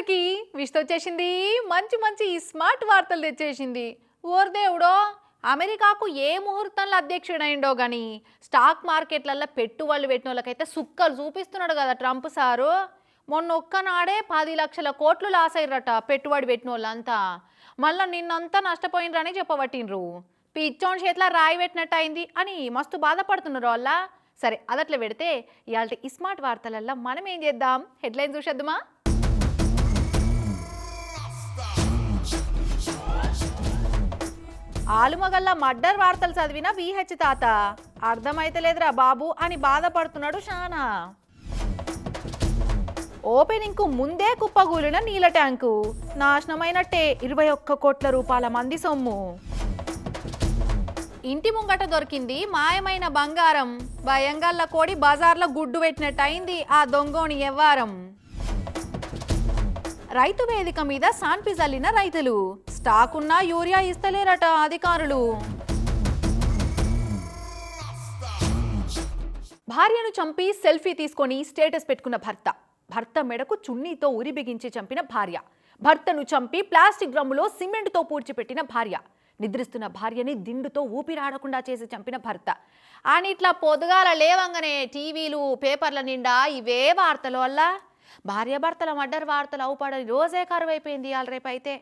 అందరికీ విష్త వచ్చేసింది. మంచి మంచి స్మార్ట్ వార్తలు తెచ్చేసింది. ఓర్ దేవుడో అమెరికాకు ఏ ముహూర్తంలో అధ్యక్షుడైండో గాని స్టాక్ మార్కెట్లలో పెట్టుబడులు పెట్టిన వాళ్ళకైతే సుక్కలు చూపిస్తున్నాడు కదా ట్రంప్ సారు. మొన్న ఒక్కనాడే పది లక్షల కోట్లు లాస్ అయ్యారట పెట్టుబడి పెట్టిన వాళ్ళంతా మళ్ళీ నిన్నంతా నష్టపోయినరని చెప్పబట్టిండ్రు. పిచ్చోన్ చేతిలో రాయి పెట్టినట్టు అయింది అని మస్తు బాధపడుతున్నారు వాళ్ళ. సరే అదట్లా పెడితే ఇవాళ ఈ స్మార్ట్ వార్తలల్లో మనం ఏం చేద్దాం? హెడ్లైన్ చూసేద్దామా? ఆలుమగల్ల మర్డర్ వార్తలు చదివిన విహెచ్ తాత. అర్థమైతలేదురా బాబు అని బాధపడుతున్నాడు షానా. ఓపెనింగ్కు ముందే కుప్పగూలిన నీళ్ళ ట్యాంకు. నాశనమైనట్టే ఇరవై ఒక్క కోట్ల రూపాయల మంది సొమ్ము. ఇంటి ముంగట దొరికింది మాయమైన బంగారం. భయంగల్ల కోడి బజార్లో గుడ్డు పెట్టినట్టు అయింది ఆ దొంగోని ఎవ్వారం రైతు వేదిక మీద సాన్పి జల్లిన రైతులు. స్టాక్ ఉన్నా యూరియా ఇస్తలేరట అధికారులు. భార్యను చంపి సెల్ఫీ తీసుకొని స్టేటస్ పెట్టుకున్న భర్త. భర్త మెడకు చున్నీతో ఉరి బిగించి చంపిన భార్య. భర్తను చంపి ప్లాస్టిక్ డ్రమ్ములో సిమెంట్తో పూడ్చిపెట్టిన భార్య. నిద్రిస్తున్న భార్యని దిండుతో ఊపిరాడకుండా చేసి చంపిన భర్త. అని ఇట్లా పొదుగాల లేవంగానే టీవీలు పేపర్ల నిండా ఇవే వార్తలు వల్ల భార్యాభర్తల మర్డర్ వార్తలు అవుపడని రోజే కరువైపోయింది ఇవాళ రేపైతే. అయితే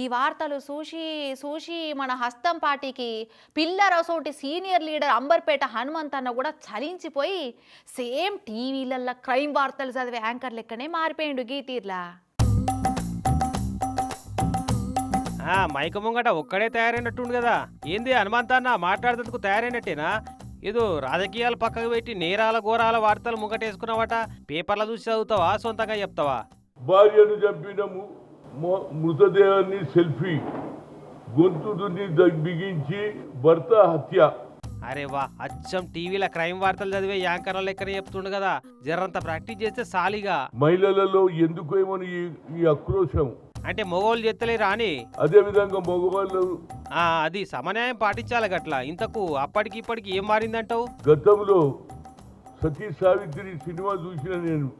ఈ వార్తలు చూసి చూసి మన హస్తం పార్టీకి పిల్లర్ అసోటి సీనియర్ లీడర్ అంబర్పేట హనుమంత్ అన్న కూడా చలించిపోయి సేమ్ టీవీలల్లో క్రైమ్ వార్తలు చదివే యాంకర్ లెక్కనే మారిపోయిండు గీతీర్లా. ఆ మైక ముంగట ఒక్కడే తయారైనట్టుండు కదా. ఏంది హనుమంతన్న మాట్లాడేందుకు తయారైనట్టేనా? ఏదో రాజకీయాలు పక్కకు పెట్టి నేరాల ఘోరాల వార్తలు ముంగటేసుకున్నావట. పేపర్ల చూసి చదువుతావా? సొంతంగా చెప్తావా? భార్యను చంపిన మృతదేహాన్ని సెల్ఫీ. గొంతుని బిగించి భర్త హత్య. అరే వా అచ్చం టీవీల క్రైమ్ వార్తలు చదివే యాంకర్ల లెక్కనే చెప్తుండు కదా. జరంత ప్రాక్టీస్ చేస్తే సాలిగా. మహిళలలో ఎందుకేమో ఈ ఆక్రోశం. అంటే మొగోళ్ళు చెత్తలేరా అని అదేవిధంగా మగవాళ్ళు. ఆ, అది సమన్యాయం పాటించాలి గట్ల. ఇంతకు అప్పటికి ఇప్పటికి ఏం మారిందంటావు? గతంలో సతీ సావిత్రి సినిమా చూసిన నేను.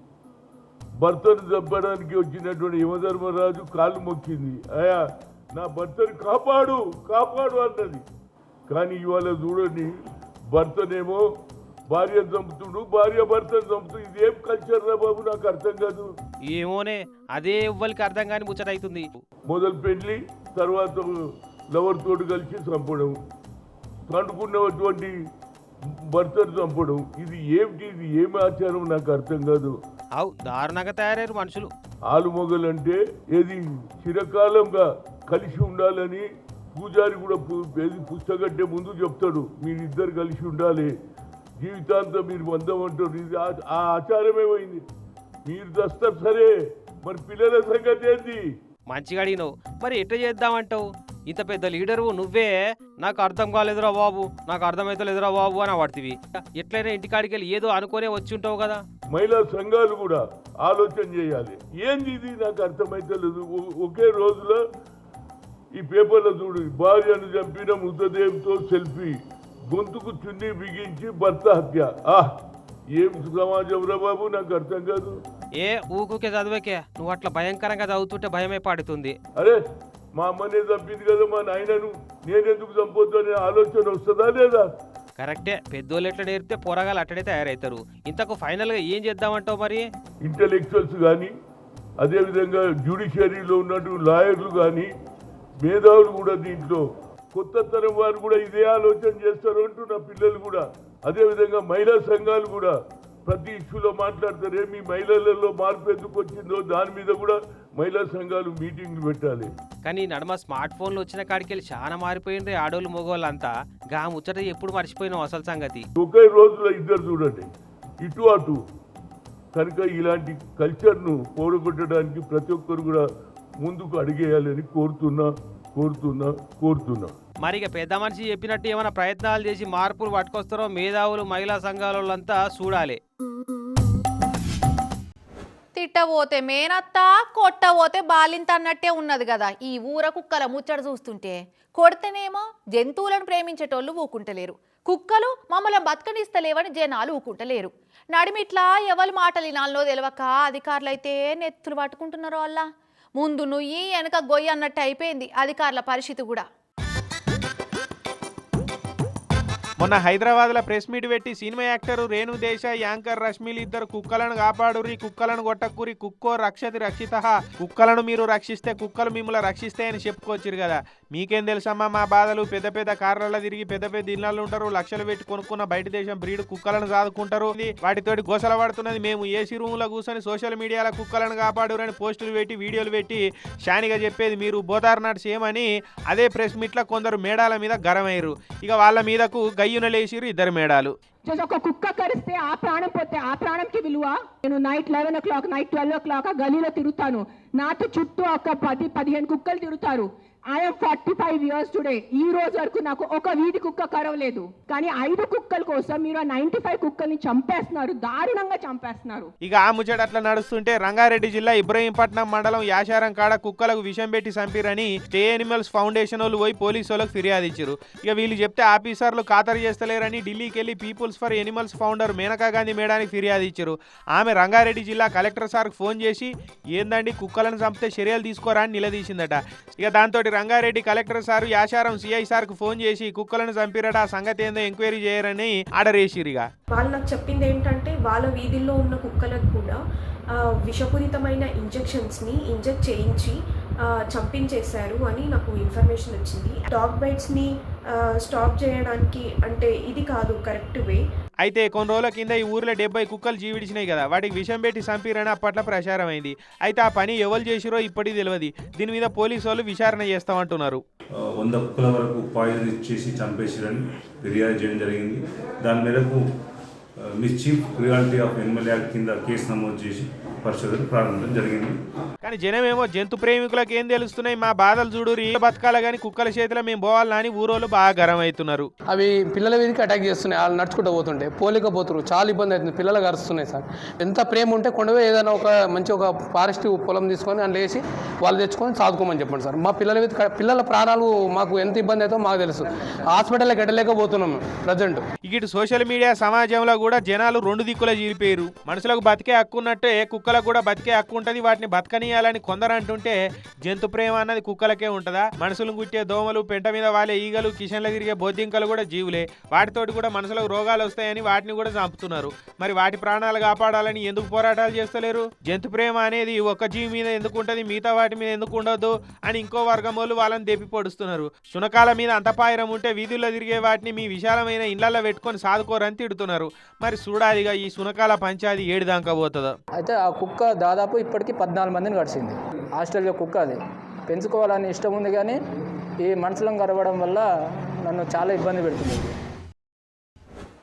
భర్తను చంపడానికి వచ్చినటువంటి యమధర్మరాజు కాళ్ళు మొక్కింది. అయా నా భర్తను కాపాడు కాపాడు అన్నది. కానీ ఇవాళ చూడండి భర్తనేమో భార్య చంపుతుడు భార్య భర్తను చంపుతూ ఇదేం కల్చర్ రా బాబు నాకు అర్థం కాదు. ఏమోనే అదే ఎవ్వరికి అర్థం కాని ముచ్చటైతుంది. మొదలు పెళ్ళి తర్వాత లవర్ తోటి కలిసి చంపడం కండుకున్నటువంటి భర్తను చంపడం ఇది ఏమిటి ఇది ఏమి ఆచారం నాకు అర్థం కాదు. అవు దారుణంగా తయారయ్యారు మనుషులు. ఆలుమొగలు అంటే ఏది చిరకాలంగా కలిసి ఉండాలని పూజారి కూడా ఏది పుస్తకట్టే ముందు చెప్తాడు మీరిద్దరు కలిసి ఉండాలి జీవితాంతం మీరు బంధం అంటారు ఇది ఆ- ఆ ఆచారమే పోయింది. మీరు దస్తారు సరే మరి పిల్లల సంగతి ఏంది? మంచిగా అడిగినావు. మరి ఎట్లా చేద్దామంటావు? ఇంత పెద్ద లీడరు నువ్వే నాకు అర్థం కాలేదురా బాబు నాకు అర్థమైతలేదురా బాబు అని పడుతుంది ఎట్లయినా ఇంటికాడికి వెళ్ళి ఏదో అనుకునే వచ్చి ఉంటావు కదా. మహిళా సంఘాలు కూడా ఆలోచన చేయాలి. ఏంది ఇది? నాకు అర్థమైతలేదు. ఒకే రోజులో ఈ పేపర్లో చూడు భార్యను చంపిన మృతదేహంతో సెల్ఫీ గొంతుకు చున్ని బిగించి భర్త హత్య. ఆ ఏం సమాజం రా బాబు? నాకు అర్థం కాదు. ఏ ఊకుకే చదివేకే? నువ్వు అట్లా భయంకరంగా చదువుతుంటే భయమే పడుతుంది. అరే మా అమ్మనే చంపింది కదా మా నాయనను. నేనెందుకు చంపొద్దు అనే ఆలోచన వస్తుందా లేదా? కరెక్టే. పెద్దోళ్ళు ఎట్లా నేర్పితే పోరగాలు అట్లనే తయారవుతారు ఇంతకు ఫైనల్గా ఏం చేద్దామంటావు మరి? ఇంటలెక్చువల్స్ కానీ అదేవిధంగా జ్యుడిషియరీలో ఉన్నట్టు లాయర్లు కానీ మేధావులు కూడా దీంట్లో. కొత్త తరం వారు కూడా ఇదే ఆలోచన చేస్తారు అంటూ నా పిల్లలు కూడా. అదేవిధంగా మహిళా సంఘాలు కూడా ప్రతి ఇష్యూలో మాట్లాడతారే మీ మహిళలలో మార్పు ఎందుకు వచ్చిందో దాని మీద కూడా మహిళా సంఘాలు మీటింగ్లు పెట్టాలి. కానీ నడమ స్మార్ట్ ఫోన్లు వచ్చిన కాడికి వెళ్ళి చాలా మారిపోయిండ్రు ఆడోళ్ళు మగవాళ్ళంతా గా ముచ్చట ఎప్పుడు మర్చిపోయినావు అసలు సంగతి? ఒకే రోజులో ఇద్దరు చూడండి. ఇటు అటు. కనుక ఇలాంటి కల్చర్ను పోడగొట్టడానికి ప్రతి ఒక్కరు కూడా ముందుకు అడిగేయాలని కోరుతున్నా కోరుతున్నా కోరుతున్నా. మరి ఇక పెద్ద మనిషి చెప్పినట్టు ఏమైనా ప్రయత్నాలు చేసి మార్పులు పట్టుకొస్తారో మేధావులు మహిళా సంఘాల చూడాలి. తిట్టబోతే మేనత్త కొట్టబోతే బాలింత అన్నట్టే ఉన్నది కదా. ఈ ఊర కుక్కల ముచ్చట చూస్తుంటే కొడితేనేమో జంతువులను ప్రేమించేటోళ్ళు ఊకుంటలేరు. కుక్కలు మమ్మల్ని బతకనిస్తలేవని జనాలు ఊకుంటలేరు. నడిమిట్లా ఎవరి మాటలు వినాలనో తెలియక అధికారులు అయితే నెత్తులు పట్టుకుంటున్నారు వాళ్ళ ముందు నుయ్యి వెనక గొయ్యి అన్నట్టు అయిపోయింది అధికారుల పరిస్థితి కూడా. మొన్న హైదరాబాద్లో ప్రెస్ మీట్ పెట్టి cinema actor Renu Desai anchor రష్మిలు ఇద్దరు కుక్కలను కాపాడురి కుక్కలను కొట్టకురి కుక్కో రక్షతి రక్షిత కుక్కలను మీరు రక్షిస్తే కుక్కలు మిమ్మల్ని రక్షిస్తాయని చెప్పుకోవచ్చు కదా. మీకేం తెలుసమ్మా మా బాధలు? పెద్ద పెద్ద కార్లలో తిరిగి పెద్ద పెద్ద ఇళ్ళలు ఉంటారు లక్షలు పెట్టి కొనుక్కున్న బయట దేశం బ్రీడ్ కుక్కలను సాదుకుంటారు. వాటితోటి గోసల పడుతున్నది మేము ఏసీ రూమ్లో కూర్చొని సోషల్ మీడియాలో కుక్కలను కాపాడురని పోస్టులు పెట్టి వీడియోలు పెట్టి షానిగా చెప్పేది మీరు బోతార్ నాట్స్ ఏమని అదే ప్రెస్ మీట్లో కొందరు మేడాల మీద గరమయ్యారు. ఇక వాళ్ళ మీదకు గయ్యున లేచిరు ఇద్దరు మేడాలు. చూసి ఒక కుక్క కరిస్తే ఆ ప్రాణం పోతే ఆ ప్రాణంకి విలువ? నేను night eleven o'clock night twelve o'clock గలీలో తిరుగుతాను. నాతో చుట్టూ ఒక పది పదిహేను కుక్కలు తిరుగుతారు. I'm forty five years today ఈ రోజు వరకు నాకు ఒక వీధి కుక్క కరవలేదు. కానీ ఐదు కుక్కల కోసం మీరు ఆ నైన్టీ ఫైవ్ కుక్కల్ని చంపేస్తున్నారు దారుణంగా చంపేస్తున్నారు. ఇక ఆ ముచ్చట అట్లా నడుస్తుంటే రంగారెడ్డి జిల్లా ఇబ్రహీంపట్నం మండలం యాశారం కాడ కుక్కలకు విషం పెట్టి చంపిరని స్టే ఎనిమల్స్ ఫౌండేషన్ వాళ్ళు పోయి పోలీసు వాళ్ళకి ఫిర్యాదు ఇచ్చారు ఇక వీళ్ళు చెప్తే ఆఫీసర్లు ఖాతరు చేస్తలేరని ఢిల్లీకి వెళ్ళి schools for animals founder Maneka Gandhi మేడానికి ఫిర్యాదు ఇచ్చారు. ఆమె రంగారెడ్డి జిల్లా కలెక్టర్ సార్కు ఫోన్ చేసి ఏందండి కుక్కలను చంపితే చర్యలు తీసుకోరా అని నిలదీసిందట. ఇక దాంతో Rangareddy collector sir Yacharam CI సార్కు ఫోన్ చేసి కుక్కలను చంపిరట ఆ సంగతి ఏందో ఎంక్వైరీ చేయరని ఆర్డర్ వేసిరు ఇక వాళ్ళు నాకు చెప్పింది ఏంటంటే వాళ్ళ వీధుల్లో ఉన్న కుక్కలకు కూడా విషపూరితమైన ఇంజెక్షన్స్ని ఇంజెక్ట్ చేయించి చంపించేశారు అని నాకు ఇన్ఫర్మేషన్ వచ్చింది. డాగ్ బైట్స్ని స్టాప్ చేయడానికి అంటే ఇది కాదు కరెక్ట్ వే. అయితే కొన్ని రోజుల కింద ఈ ఊర్లో డెబ్బై కుక్కలు జీవిడిచినాయి కదా వాటికి విషం పెట్టి చంపిరని అప్పట్లో ప్రచారం అయింది అయితే ఆ పని ఎవరు చేసిరో ఇప్పటికి తెలియదు దీని మీద పోలీసు వాళ్ళు విచారణ చేస్తామంటున్నారు. వంద కుక్కల వరకు పాయిజన్ ఇచ్చేసి చంపేసిరని ఫిర్యాదు చేయడం జరిగింది. దాని మేరకు mischief cruelty of animal act కింద కేసు నమోదు చేసి పరిశోధన ప్రారంభించడం జరిగింది. కానీ జనమేమో జంతు ప్రేమికులకు ఏం తెలుస్తున్నాయి? మా బాధలు చూడు ఏ బతకాల కానీ కుక్కల చేతిలో మేము పోవాలని అని ఊరోళ్ళు బాగా గరం అవుతున్నారు అవి పిల్లల మీదకి అటాక్ చేస్తున్నాయి. వాళ్ళు నడుచుకుంటూ పోతుంటే పోలేకపోతున్నారు చాలా ఇబ్బంది అవుతుంది. పిల్లలు కరుస్తున్నాయి సార్. ఎంత ప్రేమ ఉంటే కొండవే ఏదైనా ఒక మంచి ఒక ఫారెస్ట్ పొలం తీసుకొని అందులో వేసి వాళ్ళు తెచ్చుకొని సాదుకోమని చెప్పండి సార్. మా పిల్లల మీద పిల్లల ప్రాణాలు మాకు ఎంత ఇబ్బంది అవుతుందో మాకు తెలుసు. హాస్పిటల్కి ఎట్టలేకపోతున్నాం ప్రజెంట్. ఇటు సోషల్ మీడియా సమాజంలో కూడా జనాలు రెండు దిక్కుల చీలిపోయారు మనుషులకు బతికే హక్కు ఉన్నట్టే కుక్కలకు కూడా బతికే హక్కు ఉంటుంది. వాటిని బతకనీయాలని కొందరు అంటుంటే జంతు ప్రేమ అన్నది కుక్కలకే ఉంటుందా? మనుషులను గుట్టే దోమలు పెంట మీద వాలే ఈగలు కిషన్లో తిరిగే బొద్దింకలు కూడా జీవులే. వాటితోటి కూడా మనుషులకు రోగాలు వస్తాయని వాటిని కూడా చంపుతున్నారు. మరి వాటి ప్రాణాలు కాపాడాలని ఎందుకు పోరాటాలు చేస్తలేరు? జంతు ప్రేమ అనేది ఒక జీవి మీద ఎందుకు ఉంటుంది? మిగతా వాటి మీద ఎందుకు ఉండొద్దు? అని ఇంకో వర్గం వాళ్ళు వాళ్ళని దెప్పి పొడుస్తున్నారు. శునకాల మీద అంతపాయరం ఉంటే వీధుల్లో తిరిగే వాటిని మీ విశాలమైన ఇళ్ళలో పెట్టుకొని సాదుకోరని తిడుతున్నారు. మరి చూడాలిగా ఈ శునకాల పంచాది ఏడు దాకా పోతుందో? అయితే ఆ కుక్క దాదాపు ఇప్పటికి పద్నాలుగు మందిని గడిచింది ఆస్ట్రేలియా కుక్క అది. పెంచుకోవాలని ఇష్టం ఉంది కానీ ఈ మనుషులను గడవడం వల్ల నన్ను చాలా ఇబ్బంది పెడుతుంది.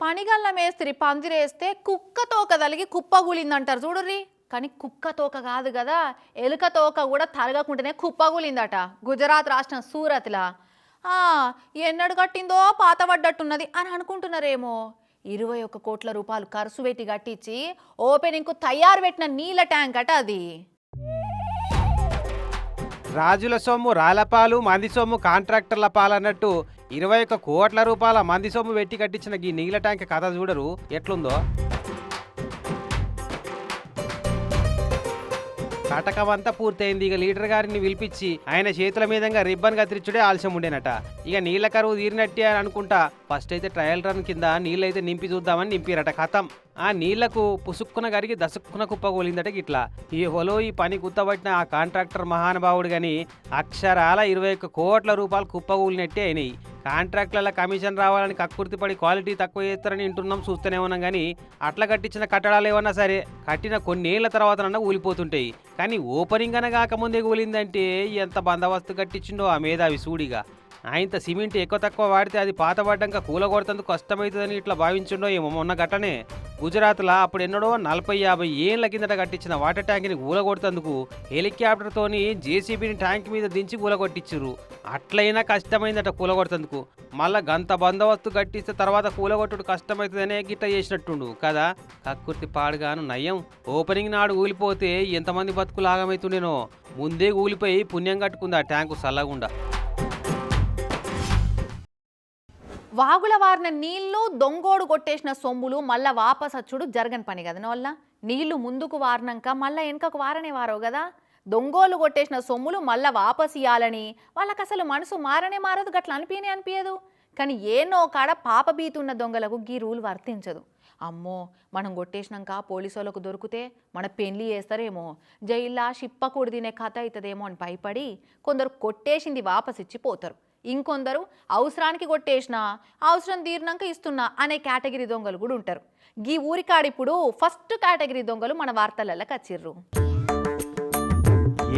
పనిగల్ల మేస్త్రి పందిరేస్తే కుక్క తోక తలిగి కుప్పగూలిందంటారు చూడుర్రి. కానీ కుక్క తోక కాదు కదా ఎలుక తోక కూడా తరగకుంటేనే కుప్పగూలిందట గుజరాత్ రాష్ట్రం సూరత్లా. ఎన్నడు కట్టిందో పాతబడ్డట్టున్నది అని అనుకుంటున్నారేమో. ఇరవై ఒక కోట్ల రూపాయలు ఖర్చు పెట్టి కట్టించి ఓపెనింగ్కు తయారు పెట్టిన నీళ్ళ ట్యాంక్ అట అది. రాజుల సొమ్ము రాలపాలు మంది సొమ్ము కాంట్రాక్టర్ల పాలన్నట్టు ఇరవై ఒక కోట్ల రూపాయల మంది సొమ్ము పెట్టి కట్టించిన ఈ నీళ్ళ ట్యాంక్ కథ చూడరు. ఎట్లుందో? కటకం అంతా పూర్తయింది. ఇక లీడర్ గారిని పిలిపించి ఆయన చేతుల మీదంగా రిబ్బన్ కత్తిరించుడే ఆలస్యం ఉండేనట. ఇక నీళ్ళ కరువు తీరినట్టే అని అనుకుంటా. ఫస్ట్ అయితే ట్రయల్ రన్ కింద నీళ్ళైతే నింపి చూద్దామని నింపిరట కథం. ఆ నీళ్ళకు పుసుక్కున గరిగి దసుక్కున కుప్పగోలిందట గిట్లా. ఈ హోలో ఈ పని గుత్తబట్టిన ఆ కాంట్రాక్టర్ మహానుభావుడు గని అక్షరాల ఇరవై ఒక్క కోట్ల రూపాయలు కుప్పగూలినట్టే అయినాయి. కాంట్రాక్ట్ల కమిషన్ రావాలని కక్కుర్తిపడి క్వాలిటీ తక్కువ చేస్తారని వింటున్నాం చూస్తూనే ఉన్నాం. కానీ అట్లా కట్టించిన కట్టడాలు ఏమన్నా సరే కట్టిన కొన్నేళ్ళ తర్వాత ఊలిపోతుంటాయి. కానీ ఓపెనింగ్ అనగాకముందే కూలిందంటే ఎంత బందోబస్తు కట్టించిండో ఆ మేధావి సూడిగా. ఆయనత సిమెంట్ ఎక్కువ తక్కువ వాడితే అది పాతబడ్డాక కూలగొడతందుకు కష్టమవుతుందని ఇట్లా భావించిండో ఏమో మొన్న గట్టనే గుజరాత్లో అప్పుడు ఎన్నడో నలభై యాభై ఏళ్ళ కిందట కట్టించిన వాటర్ ట్యాంక్ని కూలగొడుతందుకు హెలికాప్టర్తోని జేసీబీని ట్యాంక్ మీద దించి కూలగొట్టించారు అట్లయినా కష్టమైందట కూలగొడుతందుకు. మళ్ళా గంత బందోబస్తు కట్టిస్తే తర్వాత కూలగొట్టుడు కష్టమవుతుందనే గిట్ట చేసినట్టుండు కదా? కక్కుర్తి పాడుగాను నయం ఓపెనింగ్ నాడు ఊలిపోతే ఎంతమంది బతుకులు ఆగమవుతుండేనో ముందే ఊలిపోయి పుణ్యం కట్టుకుంది ఆ ట్యాంకు సల్లగుండా. వాగుల వారిన నీళ్ళు దొంగోడు కొట్టేసిన సొమ్ములు మళ్ళా వాపసచ్చుడు జరగని పని కదా. వల్ల నీళ్ళు ముందుకు వారినాక మళ్ళా వెనుకకు వారనే వారవు కదా. దొంగోలు కొట్టేసిన సొమ్ములు మళ్ళా వాపస్ ఇవ్వాలని వాళ్ళకి అసలు మనసు మారనే మారదు గట్లా అనిపించనే అనిపించదు కానీ ఏనో కాడ పాపబీతున్న ఉన్న దొంగలకు గీ రూల్ వర్తించదు. అమ్మో మనం కొట్టేసినాక పోలీసు వాళ్ళకు దొరికితే మన పెళ్ళి చేస్తారేమో. జైల్లా షిప్పకూడు తినే కథ అవుతుందేమో అని భయపడి కొందరు కొట్టేసింది వాపసిచ్చి పోతారు. ఇంకొందరు అవసరానికి కొట్టేసినా అవసరం తీరినాక ఇస్తున్నా అనే కేటగిరీ దొంగలు కూడా ఉంటారు. గీ ఊరికాడిప్పుడు ఫస్ట్ కేటగిరీ దొంగలు మన వార్తలలోకి వచ్చిర్రు.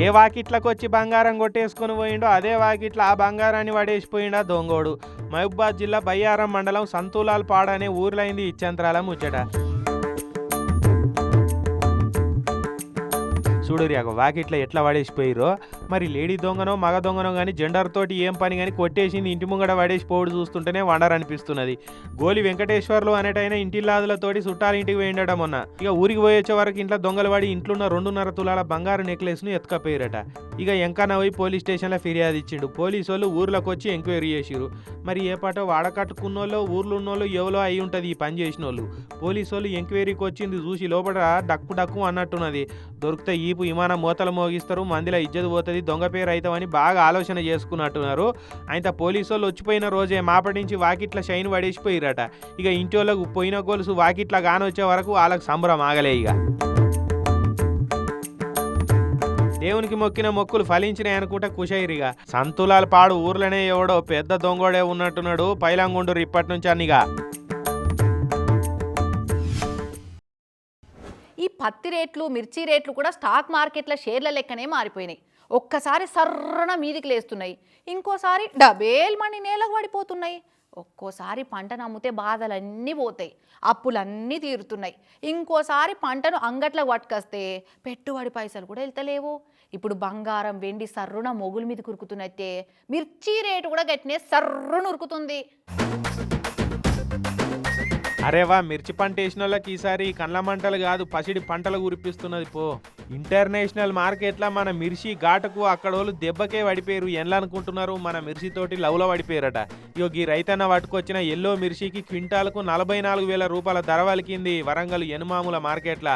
ఏ వాకిట్లకు వచ్చి బంగారం కొట్టేసుకొని పోయిండో అదే వాకిట్ల ఆ బంగారాన్ని పడేసిపోయిండా దొంగోడు. మహబూబాద్ జిల్లా బయ్యారం మండలం సంతూలాల్ పాడ అనే ఊర్లైంది ఇచ్చంత్రాల ముచ్చట. చూడురి ఒక వాకిట్ల ఎట్లా పడేసిపోయిరో మరి లేడీ దొంగనో మగ దొంగనో కానీ జెండర్ తోటి ఏం పని కానీ కొట్టేసింది ఇంటి ముంగడ పడేసిపోవడు చూస్తుంటేనే వండర్ అనిపిస్తున్నది గోలి వెంకటేశ్వర్లు అనేటైన ఇంటిల్లాదులతోటి చుట్టాలు ఇంటికి పోయిండట మొన్న. ఇక ఊరికి పోయేచ్చే వరకు ఇంట్లో దొంగలు పడి ఇంట్లో ఉన్న రెండున్నర తులాల బంగారు నెక్లెస్ను ఎత్తుకపోయారట. ఇక ఎంకన్న పోయి పోలీస్ స్టేషన్లో ఫిర్యాదు ఇచ్చిండు. పోలీసు వాళ్ళు ఊర్లోకి వచ్చి ఎంక్వైరీ చేసిరు మరి ఏ పాటో వాడకట్టుకున్నోళ్ళు ఊర్లో ఉన్నోళ్ళు ఎవలో అయి ఉంటుంది ఈ పని చేసిన వాళ్ళు పోలీసు వాళ్ళు ఎంక్వైరీకి వచ్చింది చూసి లోపల డక్కు డక్కు అన్నట్టున్నది. దొరికితే ఈపు విమానం మోతలు మోగిస్తారు మందిలో ఇజ్జత్ పోతుంది దొంగ పేరు అవుతామని బాగా ఆలోచన చేసుకున్నట్టున్నారు. ఆయన పోలీసు వాళ్ళు వచ్చిపోయిన రోజే మాపటి నుంచి వాకిట్ల షైన్ పడేసిపోయిరట. ఇక ఇంటి పోయిన గొలుసు వాకిట్ల కానొచ్చే వరకు వాళ్ళకి సంబరం ఆగలే ఇక. దేవునికి మొక్కిన మొక్కులు ఫలించినాయి అనుకుంటే కుషైరిగా సంతులాల పాడు ఊర్లనే ఎవడో పెద్ద దొంగోడే ఉన్నట్టున్నాడు పైలంగుండరు ఇప్పటి నుంచి అన్నిగా ఈ పత్తి రేట్లు మిర్చి రేట్లు కూడా స్టాక్ మార్కెట్ల షేర్ల లెక్కనే మారిపోయినాయి. ఒక్కసారి సర్రన మీదికి లేస్తున్నాయి. ఇంకోసారి డబేల్ మణి నేలకు పడిపోతున్నాయి ఒక్కోసారి పంటను అమ్మితే బాధలన్నీ పోతాయి. అప్పులన్నీ తీరుతున్నాయి. ఇంకోసారి పంటను అంగట్లకు పట్టుకొస్తే పెట్టుబడి పైసలు కూడా వెళ్తలేవు. ఇప్పుడు బంగారం వెండి సర్రున మొగుల మీద కురుకుతున్నట్టే మిర్చి రేటు కూడా గట్టినే సర్రును ఉరుకుతుంది. అరేవా మిర్చి పంట వేసిన వాళ్ళకి ఈసారి కండ్ల మంటలు కాదు పసిడి పంటలు కురిపిస్తున్నది పో. ఇంటర్నేషనల్ మార్కెట్లో మన మిర్చి ఘాటుకు అక్కడ వాళ్ళు దెబ్బకే పడిపోయారు. ఎన్లా అనుకుంటున్నారు? మన మిర్చి తోటి లవ్లో పడిపోయారట. ఇగో ఈ రైతన్న పట్టుకొచ్చిన ఎల్లో మిర్చికి క్వింటాల్కు నలభై నాలుగు వేల రూపాయల ధర వలికింది వరంగల్ ఎనుమాముల మార్కెట్ల.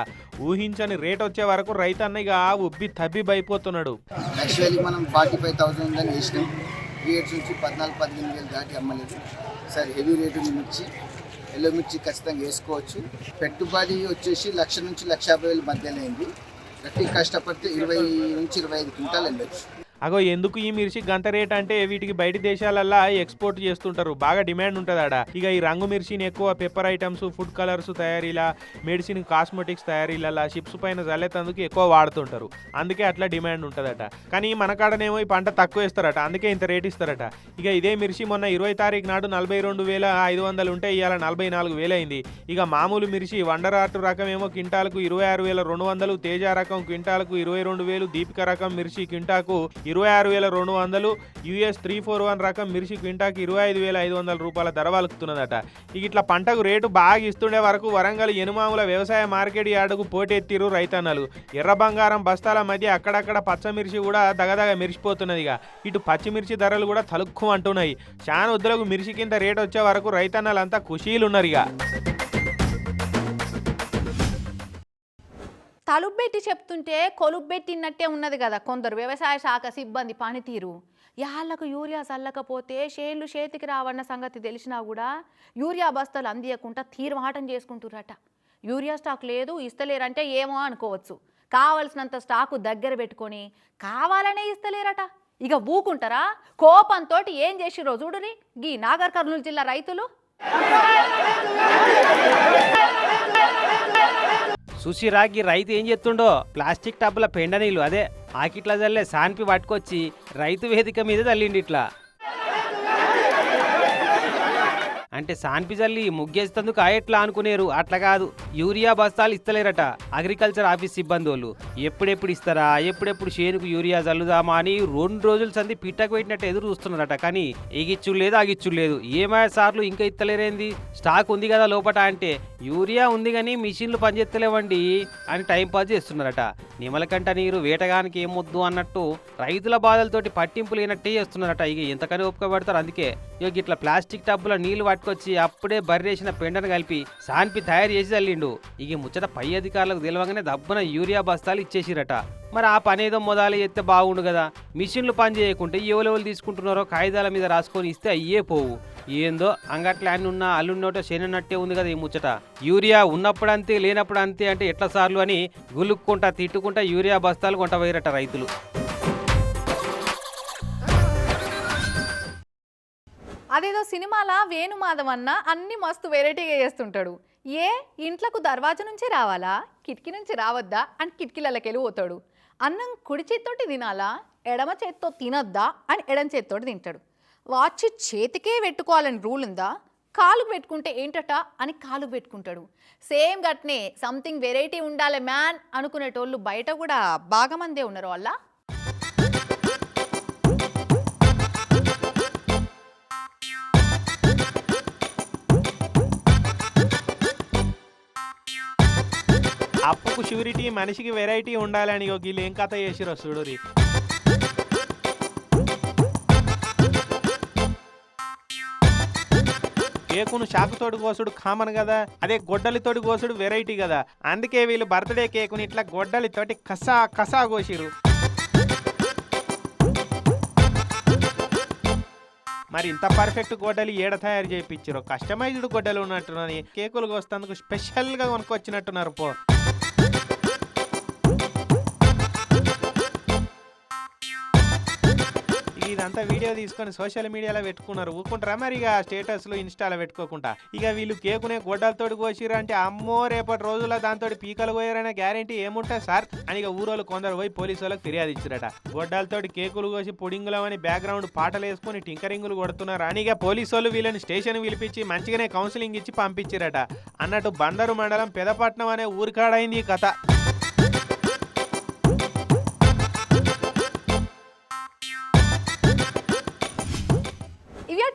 ఊహించని రేట్ వచ్చే వరకు రైతన్న ఇక ఉబ్బి తబ్బిబైపోతున్నాడు యాక్చువల్లీ మనం ఫార్టీ ఫైవ్ థౌసండ్ అని వేసినాం. రేట్స్ నుంచి పద్నాలుగు వేలు దాటి అమ్మలేదు. సార్ హెవీ రేటు మిర్చి ఎల్లో మిర్చి ఖచ్చితంగా వేసుకోవచ్చు. పెట్టుబడి వచ్చేసి లక్ష నుంచి లక్ష యాభై వేల మధ్యలో అయింది. గట్టి కష్టపడితే ఇరవై నుంచి ఇరవై ఐదు క్వింటాలు వెళ్ళొచ్చు. అగో ఎందుకు ఈ మిర్చి గంత రేట్ అంటే వీటికి బయట దేశాలల్లా ఎక్స్పోర్ట్ చేస్తుంటారు. బాగా డిమాండ్ ఉంటుంది ఆడ ఇక ఈ రంగు మిర్చిని ఎక్కువ పెప్పర్ ఐటమ్స్ ఫుడ్ కలర్స్ తయారీలా మెడిసిన్ కాస్మెటిక్స్ తయారీలలా షిప్స్ పైన జల్లేతందుకు ఎక్కువ వాడుతుంటారు. అందుకే అట్లా డిమాండ్ ఉంటుందట. కానీ మన కాడనేమో ఈ పంట తక్కువ ఇస్తారట అందుకే ఇంత రేట్ ఇస్తారట. ఇక ఇదే మిర్చి మొన్న ఇరవై తారీఖు నాడు నలభై రెండు వేల ఐదు వందలు ఉంటే ఇవాళ నలభై నాలుగు వేలు అయింది. ఇక మామూలు మిర్చి వండర్ ఆర్ట్ రకం ఏమో క్వింటాలకు ఇరవై ఆరు వేల రెండు వందలు తేజ రకం క్వింటాలకు ఇరవై రెండు వేలు దీపిక రకం మిర్చి క్వింటాకు ఇరవై ఆరు వేల రెండు వందలు యుఎస్ త్రీ ఫోర్ వన్ రకం మిర్చి క్వింటాకి ఇరవై ఐదు వేల ఐదు వందల రూపాయల ధర వలుకుతున్నదట. ఇక ఇట్లా పంటకు రేటు బాగా ఇస్తుండే వరకు వరంగల్ ఎనుమాముల వ్యవసాయ మార్కెట్ యార్డుకు పోటెత్తిరు రైతన్నలు. ఎర్ర బంగారం బస్తాల మధ్య అక్కడక్కడ పచ్చమిర్చి కూడా దగదగ మెరిసిపోతున్నదిగా ఇటు పచ్చిమిర్చి ధరలు కూడా తలుక్కు అంటున్నాయి చాలా వద్దులకు మిర్చి కింద రేట్ వచ్చే వరకు రైతన్నలంతా ఖుషీలు ఉన్నారు ఇక తలుబెట్టి చెప్తుంటే కొలుబెట్టినట్టే ఉన్నది కదా కొందరు. వ్యవసాయ శాఖ సిబ్బంది పనితీరు. యాళ్ళకు యూరియా చల్లకపోతే షేర్లు చేతికి రావన్న సంగతి తెలిసినా కూడా యూరియా బస్తాలు అందియకుండా తీర్మాటం చేసుకుంటురట యూరియా స్టాక్ లేదు ఇస్తలేరంటే ఏమో అనుకోవచ్చు. కావలసినంత స్టాకు దగ్గర పెట్టుకొని కావాలనే ఇస్తలేరట. ఇక ఊకుంటారా? కోపంతో ఏం చేసిరో చూడుని గీ నాగర్ కర్నూలు జిల్లా రైతులు. సుశిరాకి రైతు ఏం చేస్తుండో? ప్లాస్టిక్ టబ్బుల పెండ నీళ్ళు అదే. ఆకిట్లా జల్లే సాన్పి పట్టుకొచ్చి రైతు వేదిక మీద తల్లిండి ఇట్లా అంటే సాన్పిజల్లి ముగ్గేస్తందుకు ఎట్లా అనుకునేరు? అట్లా కాదు. యూరియా బస్తాలు ఇస్తలేరట అగ్రికల్చర్ ఆఫీస్ సిబ్బంది వాళ్ళు ఎప్పుడెప్పుడు ఇస్తారా? ఎప్పుడెప్పుడు చేనుకు యూరియా చల్లుదామా అని రెండు రోజుల సంది పిట్టకు పెట్టినట్టు ఎదురు చూస్తున్నారట. కానీ ఎగిచ్చు లేదు ఆగిచ్చు లేదు. ఏమయ్య సార్లు ఇంకా ఇస్తలేరేంది స్టాక్ ఉంది కదా లోపట అంటే యూరియా ఉంది కానీ మిషన్లు పనిచేస్తలేవండి అని టైం పాస్ చేస్తున్నారట. నిమలకంట నీరు వేటగానికి ఏం వద్దు అన్నట్టు రైతుల బాధలతోటి పట్టింపు లేనట్టే చేస్తున్నారట. ఇక ఎంతకని ఒప్పుక అందుకే ఇక ఇట్లా ప్లాస్టిక్ టబ్బులో నీళ్ళు పట్టుకొచ్చి అప్పుడే బర్రేసిన పెండను కలిపి సాన్పి తయారు చేసి చల్లిండు. ఇక ముచ్చట పై అధికారులకు తెలియగానే దబ్బున యూరియా బస్తాలు ఇచ్చేసిరట. మరి ఆ పని ఏదో మొదలు ఎత్తే బాగుండు కదా. మిషన్లు పని చేయకుంటే ఎవరెవరు తీసుకుంటున్నారో కాగితాల మీద రాసుకొని ఇస్తే అయ్యే పోవు. ఏందో అంగట్ల అన్ని ఉన్న అల్లున్నోటో శనన్నట్టే ఉంది కదా ఈ ముచ్చట. యూరియా ఉన్నప్పుడు అంతే లేనప్పుడు అంతే అంటే ఎట్లా సార్లు అని గులుక్కుంటా తిట్టుకుంటా యూరియా బస్తాలు కొంట రైతులు. అదేదో సినిమాల వేణుమాధవ్ అన్న అన్ని మస్తు వెరైటీగా చేస్తుంటాడు. ఏ? ఇంట్లకు దర్వాజా నుంచి రావాలా? కిటికీ నుంచి రావద్దా? అని కిటికీలకి వెళ్ళిపోతాడు అన్నం కుడి చేత్తోటి తినాలా? ఎడమ చేత్తో తినొద్దా? అని ఎడమ చేత్తోటి తింటాడు. వాచ్ చేతికే పెట్టుకోవాలని రూల్ ఉందా? కాలు పెట్టుకుంటే ఏంటట? అని కాలు పెట్టుకుంటాడు. సేమ్ గట్నే సంథింగ్ వెరైటీ ఉండాలి మ్యాన్ అనుకునేటోళ్ళు బయట కూడా బాగా మందే ఉన్నారు వాళ్ళ. అప్పుకు షూరిటీ మనిషికి వెరైటీ ఉండాలని ఒక వీళ్ళు ఏం కథ చేసిరో చూడురి కేకును చాకుతోటి కోసుడు కామన్ కదా అదే గొడ్డలితోటి కోసుడు వెరైటీ కదా. అందుకే వీళ్ళు బర్త్డే కేకుని ఇట్లా గొడ్డలితోటి కసా కసా కోసిరు మరి ఇంత పర్ఫెక్ట్ గొడ్డలి ఏడ తయారు చేయించారు కస్టమైజ్డ్ గొడ్డలు ఉన్నట్టున్నాయి. కేకులు కోస్తందుకు స్పెషల్గా కొనుక్కొచ్చినట్టున్నారు పో. ఇదంతా వీడియో తీసుకొని సోషల్ మీడియాలో పెట్టుకున్నారు. ఊరుకుంటారా మరి ఇక స్టేటస్లు ఇన్స్టాలో పెట్టుకోకుండా? ఇక వీళ్ళు కేకునే గొడ్డలతోటి కోసిరు అంటే అమ్మో రేపటి రోజుల్లో దాంతో పీకలు పోయారనే గ్యారంటీ ఏముంటుంది సార్? అని ఇక ఊరోళ్ళు కొందరు పోయి పోలీసు వాళ్ళకి ఫిర్యాదు ఇచ్చారట. గొడ్డలతోటి కేకులు కోసి పుడింగులమని బ్యాక్గ్రౌండ్ పాటలు వేసుకొని టింకరింగులు కొడుతున్నారు అని ఇక పోలీసు వాళ్ళు వీళ్ళని స్టేషన్ పిలిపించి మంచిగానే కౌన్సిలింగ్ ఇచ్చి పంపించారట. అన్నట్టు బందరు మండలం పెదపట్నం అనే ఊరికాడైంది ఈ కథ.